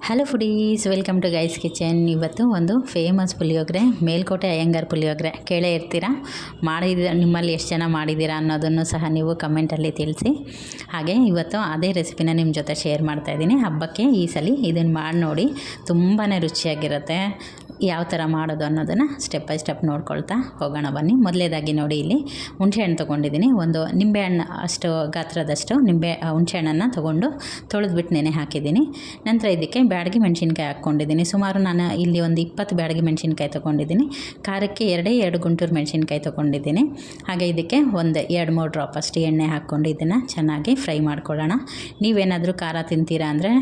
Hello foodies welcome to guys kitchen ಇವತ್ತು ಒಂದು famous puliyogare, Melkote Iyengar puliyogare. ಕೇಳೇ ಇರ್ತೀರಾ? ಮಾಡಿದ, ನಿಮ್ಮಲ್ಲಿ ಎಷ್ಟು ಜನ ಮಾಡಿದ್ದೀರಾ ಅನ್ನೋದನ್ನು ಸಹ ನೀವು ಕಮೆಂಟಲ್ಲಿ ತಿಳಿಸಿ. ಹಾಗೆ ಇವತ್ತು ಅದೇ ರೆಸಿಪಿನ ನಿಮ್ಮ ಜೊತೆ ಶೇರ್ ಮಾಡ್ತಾಯಿದ್ದೀನಿ ಹಬ್ಬಕ್ಕೆ ಈ ಸಲ ಇದನ್ನು ಮಾಡಿ ನೋಡಿ ತುಂಬಾ ರುಚಿಯಾಗಿರುತ್ತೆ. ಯಾವ ಥರ ಮಾಡೋದು ಅನ್ನೋದನ್ನು ಸ್ಟೆಪ್ ಬೈ ಸ್ಟೆಪ್ ನೋಡ್ಕೊಳ್ತಾ ಹೋಗೋಣ ಬನ್ನಿ. ಮೊದಲೇದಾಗಿ ನೋಡಿ ಇಲ್ಲಿ ಹುಣಸೆಹಣ್ಣು ತೊಗೊಂಡಿದ್ದೀನಿ. ಒಂದು ನಿಂಬೆಹಣ್ಣು ಅಷ್ಟು ಗಾತ್ರದಷ್ಟು ನಿಂಬೆ ಹುಣಸೆಹಣ್ಣನ್ನು ತೊಗೊಂಡು ತೊಳೆದ್ಬಿಟ್ಟು ನೆನೆ ಹಾಕಿದ್ದೀನಿ. ನಂತರ ಇದಕ್ಕೆ ಬ್ಯಾಡಗಿ ಮೆಣಸಿನ್ಕಾಯಿ ಹಾಕ್ಕೊಂಡಿದ್ದೀನಿ. ಸುಮಾರು ನಾನು ಇಲ್ಲಿ ಒಂದು ಇಪ್ಪತ್ತು ಬ್ಯಾಡಗಿ ಮೆಣಸಿನ್ಕಾಯಿ ತೊಗೊಂಡಿದ್ದೀನಿ. ಖಾರಕ್ಕೆ ಎರಡೇ ಎರಡು ಗುಂಟೂರು ಮೆಣಸಿನ್ಕಾಯಿ ತೊಗೊಂಡಿದ್ದೀನಿ. ಹಾಗೆ ಇದಕ್ಕೆ ಒಂದು ಎರಡು ಮೂರು ಡ್ರಾಪ್ ಅಷ್ಟು ಎಣ್ಣೆ ಹಾಕ್ಕೊಂಡು ಇದನ್ನು ಚೆನ್ನಾಗಿ ಫ್ರೈ ಮಾಡ್ಕೊಳ್ಳೋಣ. ನೀವೇನಾದರೂ ಖಾರ ತಿಂತೀರಾ ಅಂದರೆ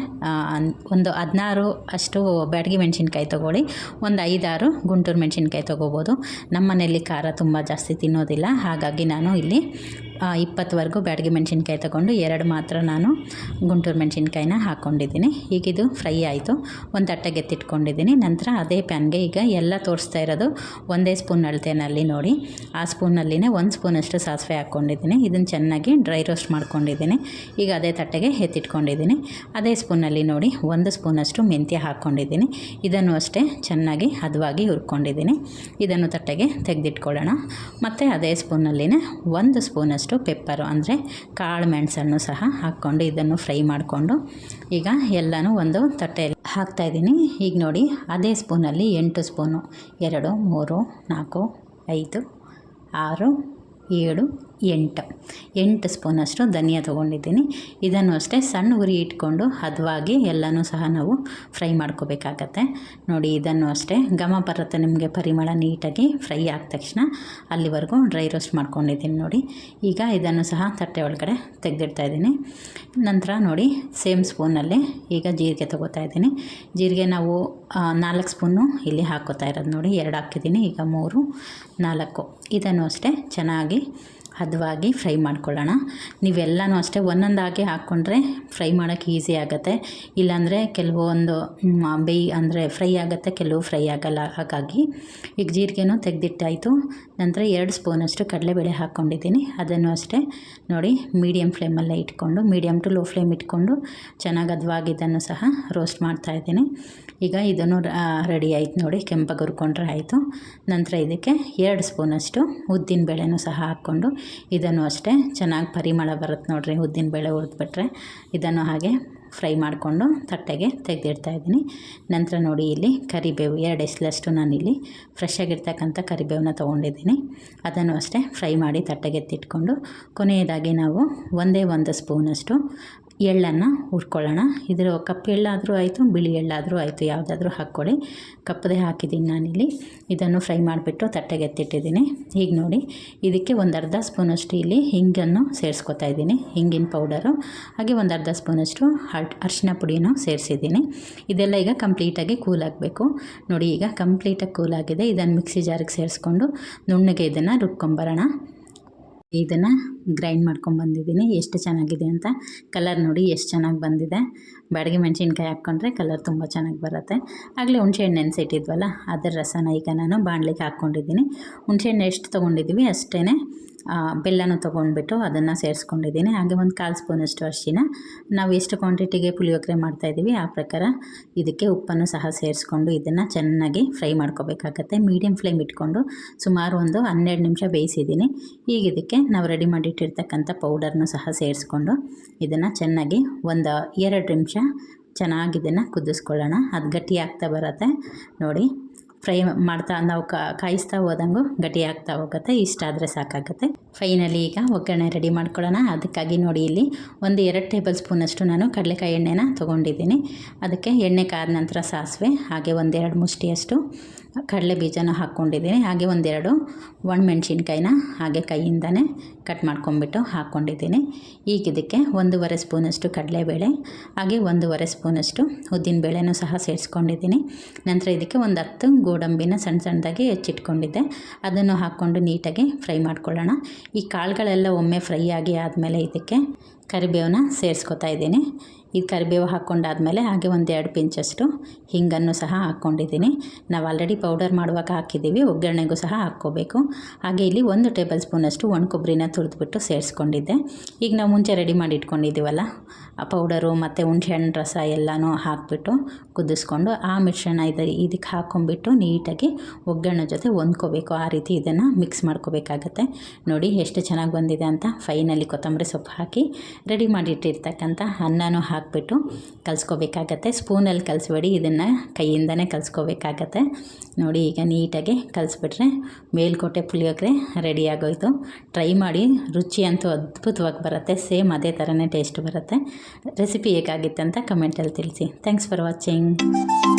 ಒಂದು ಹದಿನಾರು ಅಷ್ಟು ಬ್ಯಾಡಗಿ ಮೆಣಸಿನ್ಕಾಯಿ ತೊಗೊಳ್ಳಿ. ಒಂದು ಐದಾರು ಗುಂಟೂರು ಮೆಣಸಿನ್ಕಾಯಿ ತೊಗೋಬೋದು. ನಮ್ಮ ಮನೆಯಲ್ಲಿ ಖಾರ ತುಂಬ ಜಾಸ್ತಿ ತಿನ್ನೋದಿಲ್ಲ. ಹಾಗಾಗಿ ನಾನು ಇಲ್ಲಿ ಇಪ್ಪತ್ತುವರೆಗೂ ಬ್ಯಾಡಗಿ ಮೆಣಸಿನ್ಕಾಯಿ ತಗೊಂಡು ಎರಡು ಮಾತ್ರ ನಾನು ಗುಂಟೂರು ಮೆಣಸಿನ್ಕಾಯಿನ ಹಾಕ್ಕೊಂಡಿದ್ದೀನಿ. ಈಗ ಇದು ಫ್ರೈ ಆಯಿತು. ಒಂದು ತಟ್ಟೆಗೆ ಎತ್ತಿಟ್ಕೊಂಡಿದ್ದೀನಿ. ನಂತರ ಅದೇ ಪ್ಯಾನ್ಗೆ ಈಗ ಎಲ್ಲ ತೋರಿಸ್ತಾ ಇರೋದು ಒಂದೇ ಸ್ಪೂನ್ ಅಳತೆನಲ್ಲಿ ನೋಡಿ. ಆ ಸ್ಪೂನಲ್ಲಿನೇ ಒಂದು ಸ್ಪೂನಷ್ಟು ಸಾಸಿವೆ ಹಾಕ್ಕೊಂಡಿದ್ದೀನಿ. ಇದನ್ನು ಚೆನ್ನಾಗಿ ಡ್ರೈ ರೋಸ್ಟ್ ಮಾಡ್ಕೊಂಡಿದ್ದೀನಿ. ಈಗ ಅದೇ ತಟ್ಟೆಗೆ ಎತ್ತಿಟ್ಕೊಂಡಿದ್ದೀನಿ. ಅದೇ ಸ್ಪೂನಲ್ಲಿ ನೋಡಿ ಒಂದು ಸ್ಪೂನಷ್ಟು ಮೆಂತ್ಯ ಹಾಕ್ಕೊಂಡಿದ್ದೀನಿ. ಇದನ್ನು ಅಷ್ಟೇ ಚೆನ್ನಾಗಿ ಹದವಾಗಿ ಹುರ್ಕೊಂಡಿದ್ದೀನಿ. ಇದನ್ನು ತಟ್ಟೆಗೆ ತೆಗೆದಿಟ್ಕೊಳ್ಳೋಣ. ಮತ್ತು ಅದೇ ಸ್ಪೂನಲ್ಲಿನೇ ಒಂದು ಸ್ಪೂನಷ್ಟು ಪೆಪ್ಪರು ಅಂದರೆ ಕಾಳು ಮೆಣಸನ್ನು ಸಹ ಹಾಕ್ಕೊಂಡು ಇದನ್ನು ಫ್ರೈ ಮಾಡಿಕೊಂಡು ಈಗ ಎಲ್ಲನೂ ಒಂದು ತಟ್ಟೆಯಲ್ಲಿ ಹಾಕ್ತಾಯಿದ್ದೀನಿ ಈಗ ನೋಡಿ, ಅದೇ ಸ್ಪೂನಲ್ಲಿ ಎಂಟು ಸ್ಪೂನು, ಎರಡು, ಮೂರು, ನಾಲ್ಕು, ಐದು, ಆರು, ಏಳು ಎಂಟು. ಎಂಟು ಸ್ಪೂನಷ್ಟು ಧನಿಯಾ ತೊಗೊಂಡಿದ್ದೀನಿ. ಇದನ್ನು ಅಷ್ಟೇ ಸಣ್ಣ ಉರಿ ಇಟ್ಕೊಂಡು ಹದವಾಗಿ ಎಲ್ಲನೂ ಸಹ ನಾವು ಫ್ರೈ ಮಾಡ್ಕೋಬೇಕಾಗತ್ತೆ. ನೋಡಿ, ಇದನ್ನು ಅಷ್ಟೇ ಘಮ ಬರುತ್ತೆ ನಿಮಗೆ ಪರಿಮಳ ನೀಟಾಗಿ ಫ್ರೈ ಆದ ತಕ್ಷಣ ಅಲ್ಲಿವರೆಗೂ ಡ್ರೈ ರೋಸ್ಟ್ ಮಾಡ್ಕೊಂಡಿದ್ದೀನಿ ನೋಡಿ. ಈಗ ಇದನ್ನು ಸಹ ತಟ್ಟೆ ಒಳಗಡೆ ತೆಗೆದಿಡ್ತಾ ಇದ್ದೀನಿ. ನಂತರ ನೋಡಿ, ಸೇಮ್ ಸ್ಪೂನಲ್ಲಿ ಈಗ ಜೀರಿಗೆ ತೊಗೋತಾ ಇದ್ದೀನಿ. ಜೀರಿಗೆ ನಾವು ನಾಲ್ಕು ಸ್ಪೂನು ಇಲ್ಲಿ ಹಾಕೋತಾ ಇರೋದು ನೋಡಿ. ಎರಡು ಹಾಕಿದ್ದೀನಿ, ಈಗ ಮೂರು, ನಾಲ್ಕು. ಇದನ್ನು ಅಷ್ಟೇ ಚೆನ್ನಾಗಿ ಹದವಾಗಿ ಫ್ರೈ ಮಾಡ್ಕೊಳ್ಳೋಣ. ನೀವೆಲ್ಲನೂ ಅಷ್ಟೇ ಒಂದೊಂದಾಗಿ ಹಾಕ್ಕೊಂಡ್ರೆ ಫ್ರೈ ಮಾಡೋಕ್ಕೆ ಈಸಿ ಆಗುತ್ತೆ. ಇಲ್ಲಾಂದರೆ ಕೆಲವೊಂದು ಬೇಯ್ ಅಂದರೆ ಫ್ರೈ ಆಗುತ್ತೆ, ಕೆಲವು ಫ್ರೈ ಆಗಲ್ಲ. ಹಾಗಾಗಿ ಈಗ ಜೀರಿಗೆನೂ ತೆಗೆದಿಟ್ಟಾಯಿತು. ನಂತರ ಎರಡು ಸ್ಪೂನಷ್ಟು ಕಡಲೆಬೇಳೆ ಹಾಕ್ಕೊಂಡಿದ್ದೀನಿ. ಅದನ್ನು ಅಷ್ಟೇ ನೋಡಿ ಮೀಡಿಯಮ್ ಫ್ಲೇಮಲ್ಲೇ ಇಟ್ಕೊಂಡು ಮೀಡಿಯಮ್ ಟು ಲೋ ಫ್ಲೇಮ್ ಇಟ್ಕೊಂಡು ಚೆನ್ನಾಗಿ ಹದವಾಗಿದ್ದನ್ನು ಸಹ ರೋಸ್ಟ್ ಮಾಡ್ತಾಯಿದ್ದೀನಿ ಈಗ ಇದನ್ನು ರೆಡಿ ಆಯಿತು ನೋಡಿ ಕೆಂಪಾಗಿ ಹುರ್ಕೊಂಡ್ರೆ ಆಯಿತು. ನಂತರ ಇದಕ್ಕೆ ಎರಡು ಸ್ಪೂನಷ್ಟು ಉದ್ದಿನ ಬೇಳೆನೂ ಸಹ ಹಾಕ್ಕೊಂಡು ಇದನ್ನು ಅಷ್ಟೇ ಚೆನ್ನಾಗಿ ಪರಿಮಳ ಬರುತ್ತೆ ನೋಡಿರಿ, ಉದ್ದಿನ ಬೇಳೆ ಹುರಿದ್ಬಿಟ್ರೆ ಇದನ್ನು ಹಾಗೆ ಫ್ರೈ ಮಾಡಿಕೊಂಡು ತಟ್ಟೆಗೆ ತೆಗೆದಿಡ್ತಾ ಇದ್ದೀನಿ. ನಂತರ ನೋಡಿ ಇಲ್ಲಿ ಕರಿಬೇವು, ಎರಡು ಎಸ್ಲಷ್ಟು ನಾನಿಲ್ಲಿ ಫ್ರೆಶ್ ಆಗಿರ್ತಕ್ಕಂಥ ಕರಿಬೇವನ್ನ ತೊಗೊಂಡಿದ್ದೀನಿ. ಅದನ್ನು ಅಷ್ಟೇ ಫ್ರೈ ಮಾಡಿ ತಟ್ಟೆಗೆ ಎತ್ತಿಟ್ಕೊಂಡು, ಕೊನೆಯದಾಗಿ ನಾವು ಒಂದೇ ಒಂದು ಸ್ಪೂನಷ್ಟು ಎಳ್ಳನ್ನು ಹುರ್ಕೊಳ್ಳೋಣ. ಇದರ ಕಪ್ಪು ಎಳ್ಳಾದರೂ ಆಯಿತು, ಬಿಳಿ ಎಳ್ಳಾದರೂ ಆಯಿತು, ಯಾವುದಾದ್ರೂ ಹಾಕ್ಕೊಳ್ಳಿ. ಕಪ್ಪದೇ ಹಾಕಿದ್ದೀನಿ ನಾನಿಲ್ಲಿ. ಇದನ್ನು ಫ್ರೈ ಮಾಡಿಬಿಟ್ಟು ತಟ್ಟೆಗೆ ಎತ್ತಿಟ್ಟಿದ್ದೀನಿ. ಈಗ ನೋಡಿ, ಇದಕ್ಕೆ ಒಂದು ಅರ್ಧ ಸ್ಪೂನಷ್ಟು ಇಲ್ಲಿ ಹಿಂಗನ್ನು ಸೇರಿಸ್ಕೊತಾ ಇದ್ದೀನಿ, ಹಿಂಗಿನ ಪೌಡರು. ಹಾಗೆ ಒಂದು ಅರ್ಧ ಸ್ಪೂನಷ್ಟು ಅರಿಶಿನ ಪುಡಿನೂ ಸೇರಿಸಿದ್ದೀನಿ. ಇದೆಲ್ಲ ಈಗ ಕಂಪ್ಲೀಟಾಗಿ ಕೂಲ್ ಆಗಬೇಕು ನೋಡಿ, ಈಗ ಕಂಪ್ಲೀಟಾಗಿ ಕೂಲ್ ಆಗಿದೆ ಇದನ್ನು ಮಿಕ್ಸಿ ಜಾರಿಗೆ ಸೇರಿಸ್ಕೊಂಡು ನುಣ್ಣಗೆ ಇದನ್ನು ರುಬ್ಕೊಂಬರೋಣ. ಇದನ್ನು ಗ್ರೈಂಡ್ ಮಾಡ್ಕೊಂಬಂದಿದ್ದೀನಿ ಎಷ್ಟು ಚೆನ್ನಾಗಿದೆ ಅಂತ ಕಲರ್ ನೋಡಿ ಎಷ್ಟು ಚೆನ್ನಾಗಿ ಬಂದಿದೆ. ಬಾಡಿಗೆ ಮೆಣಸಿನ್ಕಾಯಿ ಹಾಕ್ಕೊಂಡ್ರೆ ಕಲರ್ ತುಂಬ ಚೆನ್ನಾಗಿ ಬರುತ್ತೆ. ಆಗಲೇ ಹುಣಸೆಹಣ್ಣು ನೆನೆಸಿಟ್ಟಿದ್ವಲ್ಲ, ಅದರ ರಸನ ಈಗ ನಾನು ಬಾಣಲಿಗೆ ಹಾಕ್ಕೊಂಡಿದ್ದೀನಿ. ಹುಣಸೆಹಣ್ಣು ಎಷ್ಟು ತೊಗೊಂಡಿದ್ದೀವಿ ಅಷ್ಟೇ ಬೆಲ್ಲನೂ ತೊಗೊಂಡ್ಬಿಟ್ಟು ಅದನ್ನು ಸೇರಿಸ್ಕೊಂಡಿದ್ದೀನಿ. ಹಾಗೆ ಒಂದು ಕಾಲು ಸ್ಪೂನಷ್ಟು ಅರಿಶಿನ. ನಾವು ಎಷ್ಟು ಕ್ವಾಂಟಿಟಿಗೆ ಪುಳಿಯೋಗರೆ ಮಾಡ್ತಾಯಿದ್ದೀವಿ ಆ ಪ್ರಕಾರ ಇದಕ್ಕೆ ಉಪ್ಪನ್ನು ಸಹ ಸೇರಿಸ್ಕೊಂಡು ಇದನ್ನು ಚೆನ್ನಾಗಿ ಫ್ರೈ ಮಾಡ್ಕೋಬೇಕಾಗತ್ತೆ. ಮೀಡಿಯಮ್ ಫ್ಲೇಮ್ ಇಟ್ಕೊಂಡು ಸುಮಾರು ಒಂದು ಹನ್ನೆರಡು ನಿಮಿಷ ಬೇಯಿಸಿದ್ದೀನಿ. ಈಗ ಇದಕ್ಕೆ ನಾವು ರೆಡಿ ಮಾಡಿಟ್ಟಿರ್ತಕ್ಕಂಥ ಪೌಡರ್ನು ಸಹ ಸೇರಿಸ್ಕೊಂಡು ಇದನ್ನು ಚೆನ್ನಾಗಿ ಒಂದು ಎರಡು ನಿಮಿಷ ಚೆನ್ನಾಗಿ ಇದನ್ನು ಕುದಿಸ್ಕೊಳ್ಳೋಣ. ಅದು ಗಟ್ಟಿ ಆಗ್ತಾ ಬರುತ್ತೆ. ನೋಡಿ ಫ್ರೈ ಮಾಡ್ತಾ ನಾವು ಕಾಯಿಸ್ತಾ ಹೋದಂಗೂ ಗಟ್ಟಿ ಆಗ್ತಾ ಹೋಗುತ್ತೆ, ಇಷ್ಟ ಆದರೆ ಸಾಕಾಗುತ್ತೆ. ಫೈನಲಿ ಈಗ ಒಗ್ಗರಣೆ ರೆಡಿ ಮಾಡ್ಕೊಳ್ಳೋಣ. ಅದಕ್ಕಾಗಿ ನೋಡಿ ಇಲ್ಲಿ ಒಂದು ಎರಡು ಟೇಬಲ್ ಸ್ಪೂನಷ್ಟು ನಾನು ಕಡಲೆಕಾಯಿ ಎಣ್ಣೆನ ತೊಗೊಂಡಿದ್ದೀನಿ. ಅದಕ್ಕೆ ಎಣ್ಣೆ ಕಾದ ನಂತರ ಸಾಸಿವೆ, ಹಾಗೆ ಒಂದೆರಡು ಮುಷ್ಟಿಯಷ್ಟು ಕಡಲೆ ಬೀಜನ ಹಾಕ್ಕೊಂಡಿದ್ದೀನಿ. ಹಾಗೆ ಒಂದೆರಡು ಒಣಮೆಣ್ಸಿನ್ಕಾಯಿನ ಹಾಗೆ ಕೈಯಿಂದನೇ ಕಟ್ ಮಾಡ್ಕೊಂಬಿಟ್ಟು ಹಾಕ್ಕೊಂಡಿದ್ದೀನಿ. ಈಗ ಇದಕ್ಕೆ ಒಂದೂವರೆ ಸ್ಪೂನಷ್ಟು ಕಡಲೆಬೇಳೆ, ಹಾಗೆ ಒಂದೂವರೆ ಸ್ಪೂನಷ್ಟು ಉದ್ದಿನಬೇಳೆನೂ ಸಹ ಸೇರಿಸ್ಕೊಂಡಿದ್ದೀನಿ. ನಂತರ ಇದಕ್ಕೆ ಒಂದು ಹತ್ತು ಗೋಡಂಬಿನ ಸಣ್ಣ ಸಣ್ಣದಾಗಿ ಹೆಚ್ಚಿಟ್ಕೊಂಡಿದ್ದೆ. ಅದನ್ನು ಹಾಕ್ಕೊಂಡು ನೀಟಾಗಿ ಫ್ರೈ ಮಾಡ್ಕೊಳ್ಳೋಣ. ಈ ಕಾಳುಗಳೆಲ್ಲ ಒಮ್ಮೆ ಫ್ರೈ ಆಗಿ ಆದಮೇಲೆ ಇದಕ್ಕೆ ಕರಿಬೇವನ್ನ ಸೇರಿಸ್ಕೊತಾ ಇದ್ದೀನಿ. ಇದು ಕರಿಬೇವು ಹಾಕ್ಕೊಂಡಾದಮೇಲೆ ಹಾಗೆ ಒಂದು ಎರಡು ಪಿಂಚಷ್ಟು ಹಿಂಗನ್ನು ಸಹ ಹಾಕ್ಕೊಂಡಿದ್ದೀನಿ. ನಾವು ಆಲ್ರೆಡಿ ಪೌಡರ್ ಮಾಡುವಾಗ ಹಾಕಿದ್ದೀವಿ, ಒಗ್ಗರಣೆಗೂ ಸಹ ಹಾಕ್ಕೋಬೇಕು. ಹಾಗೆ ಇಲ್ಲಿ ಒಂದು ಟೇಬಲ್ ಸ್ಪೂನಷ್ಟು ಒಣ ಕೊಬ್ಬರಿನ ತುರಿದ್ಬಿಟ್ಟು ಸೇರಿಸ್ಕೊಂಡಿದ್ದೆ. ಈಗ ನಾವು ಮುಂಚೆ ರೆಡಿ ಮಾಡಿ ಇಟ್ಕೊಂಡಿದ್ದೀವಲ್ಲ, ಆ ಪೌಡರು ಮತ್ತು ಹುಣ್ಸೆಹಣ್ಣು ರಸ ಎಲ್ಲನೂ ಹಾಕಿಬಿಟ್ಟು ಕುದಿಸ್ಕೊಂಡು ಆ ಮಿಶ್ರಣ ಇದು, ಇದಕ್ಕೆ ಹಾಕ್ಕೊಂಡ್ಬಿಟ್ಟು ನೀಟಾಗಿ ಒಗ್ಗರಣೆ ಜೊತೆ ಹೊಂದ್ಕೋಬೇಕು. ಆ ರೀತಿ ಇದನ್ನು ಮಿಕ್ಸ್ ಮಾಡ್ಕೋಬೇಕಾಗತ್ತೆ. ನೋಡಿ ಎಷ್ಟು ಚೆನ್ನಾಗಿ ಬಂದಿದೆ ಅಂತ. ಫೈನಲ್ಲಿ ಕೊತ್ತಂಬರಿ ಸೊಪ್ಪು ಹಾಕಿ ರೆಡಿ ಮಾಡಿಟ್ಟಿರ್ತಕ್ಕಂಥ ಅನ್ನನೂ ಹಾಕಿಬಿಟ್ಟು ಕಲಿಸ್ಕೋಬೇಕಾಗತ್ತೆ. ಸ್ಪೂನಲ್ಲಿ ಕಲಿಸ್ಬೇಡಿ, ಇದನ್ನು ಕೈಯಿಂದನೇ ಕಲಿಸ್ಕೋಬೇಕಾಗತ್ತೆ. ನೋಡಿ, ಈಗ ನೀಟಾಗಿ ಕಲಿಸ್ಬಿಟ್ರೆ ಮೇಲ್ಕೋಟೆ ಪುಳಿಯೋಗರೆ ರೆಡಿ ಆಗೋಯ್ತು. ಟ್ರೈ ಮಾಡಿ, ರುಚಿ ಅಂತೂ ಅದ್ಭುತವಾಗಿ ಬರುತ್ತೆ, ಸೇಮ್ ಅದೇ ಥರನೇ ಟೇಸ್ಟ್ ಬರುತ್ತೆ. ರೆಸಿಪಿ ಹೇಗಾಗಿತ್ತು ಅಂತ ಕಮೆಂಟಲ್ಲಿ ತಿಳಿಸಿ. Thanks for watching.